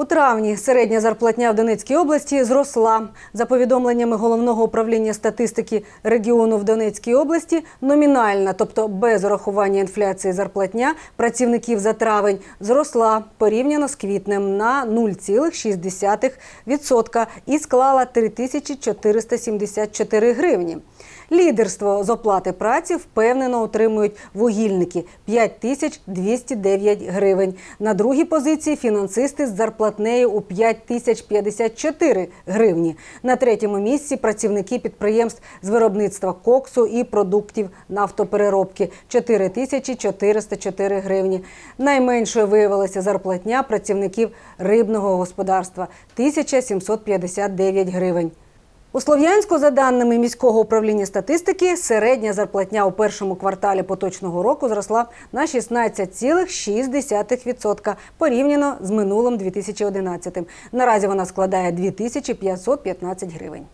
У травні середня зарплатня в Донецькій області зросла. За повідомленнями головного управління статистики регіону в Донецькій області, номінальна, тобто без урахування інфляції зарплатня працівників за травень зросла порівняно з квітнем на 0,6% і склала 3474 гривні. Лідерство з оплати праці впевнено отримують вугільники 5209 гривень. На другій позиції фінансисти з зарплатнею у 5054 гривні. На третьому місці працівники підприємств з виробництва коксу і продуктів нафтопереробки 4404 гривні. Найменшою виявилася зарплатня працівників рибного господарства 1759 гривень. У Слов'янську, за даними міського управління статистики, середня зарплатня у першому кварталі поточного року зросла на 16,6% порівняно з минулим 2011. Наразі вона складає 2515 гривень.